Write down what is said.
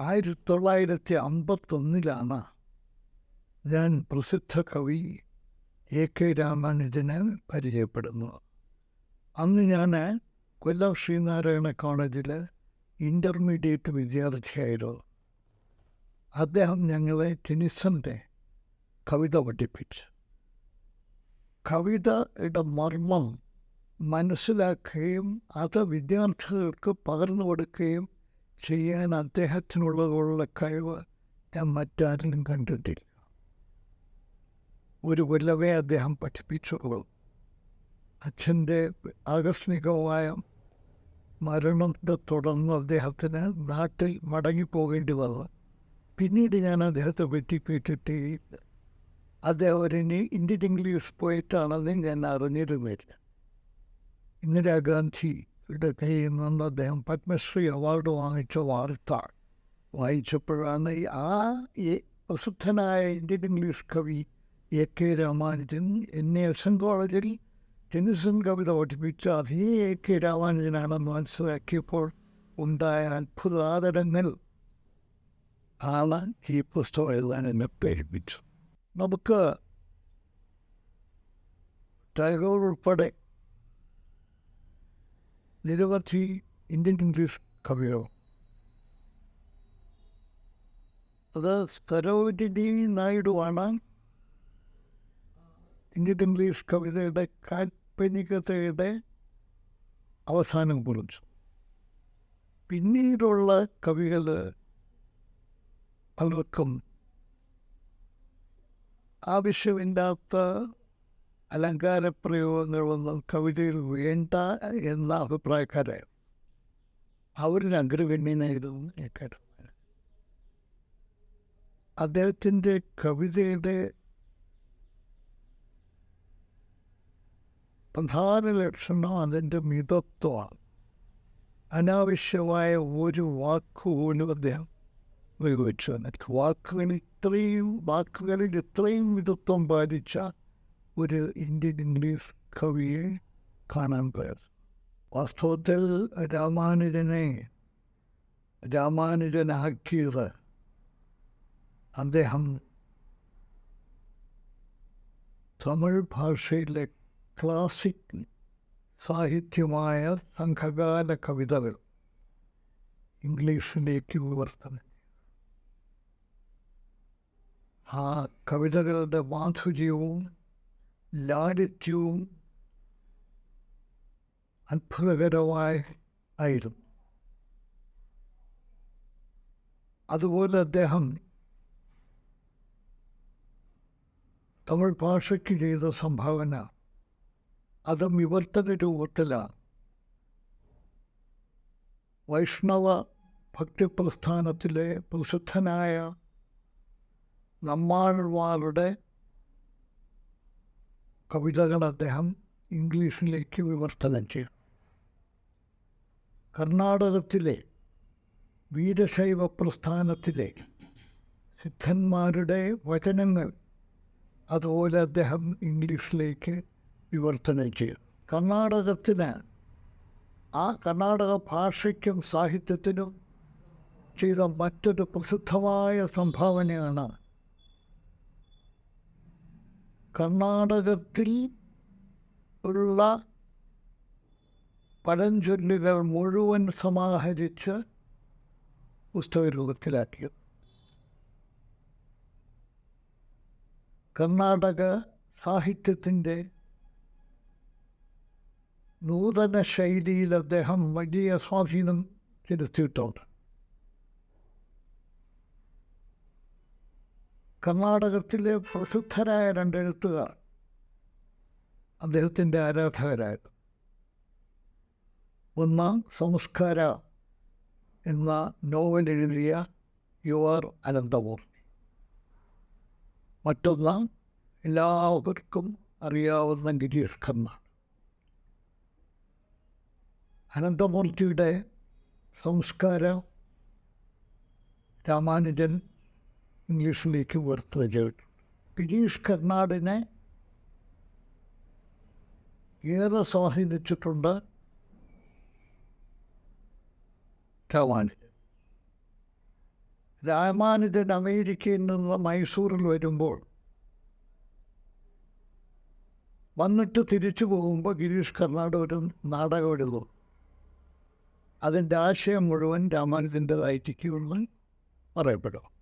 ആയിരത്തി തൊള്ളായിരത്തി അമ്പത്തൊന്നിലാണ് ഞാൻ പ്രസിദ്ധ കവി എ കെ രാമാനുജനെ പരിചയപ്പെടുന്നത്. അന്ന് ഞാൻ കൊല്ലം ശ്രീനാരായണ കോളേജിൽ ഇന്റർമീഡിയറ്റ് വിദ്യാർത്ഥിയായിരുന്നു. അദ്ദേഹം ഞങ്ങളെ ടെനിസന്റെ കവിത പഠിപ്പിച്ചു. കവിതയുടെ മർമ്മം മനസ്സിലാക്കുകയും അത് വിദ്യാർത്ഥികൾക്ക് പകർന്നു കൊടുക്കുകയും ചെയ്യാൻ അദ്ദേഹത്തിനുള്ളതുള്ള കഴിവ് ഞാൻ മറ്റാരിലും കണ്ടിട്ടില്ല. ഒരു കൊല്ലമേ അദ്ദേഹം പഠിപ്പിച്ചുള്ളൂ അച്ഛന്റെ ആകസ്മികമായ മരണത്തെ തുടർന്ന് അദ്ദേഹത്തിന് നാട്ടിൽ മടങ്ങിപ്പോകേണ്ടി വന്നു. പിന്നീട് ഞാൻ അദ്ദേഹത്തെ പറ്റി കേട്ടിട്ടേയില്ല. അദ്ദേഹം ഒരു ഇനി- ഇന്ത്യൻ ഇംഗ്ലീഷ് പോയിട്ടാണെന്ന് ഞാൻ അറിഞ്ഞിരുന്നില്ല. ഇന്ദിരാഗാന്ധിയുടെ കയ്യിൽ നിന്ന് അദ്ദേഹം പത്മശ്രീ അവാർഡ് വാങ്ങിച്ച വാർത്ത. വായിച്ചപ്പോഴാണ് ആ പ്രസിദ്ധനായ ഇന്ത്യൻ ഇംഗ്ലീഷ് കവി എ കെ രാമാനുജൻ എന്നെ എസ് എൻ കോളേജിൽ ടെനിസൺ കവിത പഠിപ്പിച്ച അതേ എ കെ രാമാനുജനാണെന്ന് മനസ്സിലാക്കിയപ്പോൾ ഉണ്ടായ അത്ഭുതാദരങ്ങൾ ആണ് ഈ പുസ്തകം എഴുതാൻ എന്നെ പ്രേരിപ്പിച്ചു നമുക്ക് ടൈഗോർ ഉൾപ്പെടെ നിരവധി ഇന്ത്യൻ ഇംഗ്ലീഷ് കവികൾ അത് സരോജിനി നായിഡുവാണ് ഇന്ത്യൻ ഇംഗ്ലീഷ് കവിതയുടെ കാൽപ്പനികതയുടെ അവസാനം കുറിച്ചു പിന്നീടുള്ള കവികൾ പലർക്കും ആവശ്യമില്ലാത്ത അലങ്കാരപ്രയോഗങ്ങളൊന്നും കവിതയിൽ വേണ്ട എന്ന അഭിപ്രായക്കാരായിരുന്നു അവരിൽ അഗ്രഗണ്യനായിരുന്നു ഏക്കാരം അദ്ദേഹത്തിന്റെ കവിതയുടെ പ്രധാന ലക്ഷണം അതിന്റെ മിതത്വമാണ്. അനാവശ്യമായ ഒരു വാക്കുപോലും അദ്ദേഹം ഉപയോഗിച്ചു എന്നിട്ട് വാക്കുകൾ ഇത്രയും വാക്കുകളിൽ ഇത്രയും മിതത്വം പാലിച്ച ഒരു ഇന്ത്യൻ ഇംഗ്ലീഷ് കവിയെ കാണാൻ പോയത്. വാസ്തവത്തിൽ രാമാനുജനെ രാമാനുജനാക്കിയത് അദ്ദേഹം തമിഴ് ഭാഷയിലെ ക്ലാസിക് സാഹിത്യമായ സംഘകാല കവിതകൾ ഇംഗ്ലീഷിലേക്ക് വിവർത്തനം ആ കവിതകളുടെ മാധുര്യവും ലാളിത്യവും അത്ഭുതകരമായി ആയിരുന്നു അതുപോലെ അദ്ദേഹം തമിഴ് ഭാഷയ്ക്ക് ചെയ്ത സംഭാവന അത് വിവർത്തന രൂപത്തിലാണ് വൈഷ്ണവ ഭക്തിപ്രസ്ഥാനത്തിലെ പ്രസിദ്ധനായ നമ്മാழ்വാരുടെ കവിതകൾ അദ്ദേഹം ഇംഗ്ലീഷിലേക്ക് വിവർത്തനം ചെയ്തു. കർണാടകത്തിലെ വീരശൈവ പ്രസ്ഥാനത്തിലെ സിദ്ധന്മാരുടെ വചനങ്ങൾ അതുപോലെ അദ്ദേഹം ഇംഗ്ലീഷിലേക്ക് വിവർത്തനം ചെയ്തു. കർണാടകത്തിന് ആ കർണാടക ഭാഷയ്ക്കും സാഹിത്യത്തിനും ചെയ്ത മറ്റൊരു പ്രസിദ്ധമായ സംഭാവനയാണ് കർണാടകത്തിൽ ഉള്ള പഴഞ്ചൊല്ലുകൾ മുഴുവൻ സമാഹരിച്ച് പുസ്തക രൂപത്തിലാക്കിയത് കർണാടക സാഹിത്യത്തിന്റെ നൂതന ശൈലിയിൽ അദ്ദേഹം വലിയ സ്വാധീനം ചെലുത്തിയിട്ടുണ്ട്. കർണാടകത്തിലെ പ്രസിദ്ധരായ രണ്ടെഴുത്തുകാർ അദ്ദേഹത്തിന്റെ ആരാധകരായിരുന്നു. ഒന്ന് സംസ്കാര എന്ന നോവൽ എഴുതിയ യു ആർ അനന്തമൂർത്തി. മറ്റൊന്ന് എല്ലാവർക്കും അറിയാവുന്ന ഗിരീഷ് ഖന്ന അനന്തമൂർത്തിയുടെ സംസ്കാരം രാമാനുജൻ ഇംഗ്ലീഷിലേക്ക് വർത്തുക ചെയ്തു ഗിരീഷ് കർണാടിനെ ഏറെ സ്വാധീനിച്ചിട്ടുണ്ട് രാമാനുജൻ രാമാനുജൻ അമേരിക്കയിൽ നിന്ന് മൈസൂറിൽ വരുമ്പോൾ വന്നിട്ട് തിരിച്ചു പോകുമ്പോൾ ഗിരീഷ് കർണാട് ഒരു നാടകം എഴുതും അതിന്റെ ആശയം മുഴുവൻ രാമാനുജന്റെതായിരിക്കുമെന്ന് പറയപ്പെടും.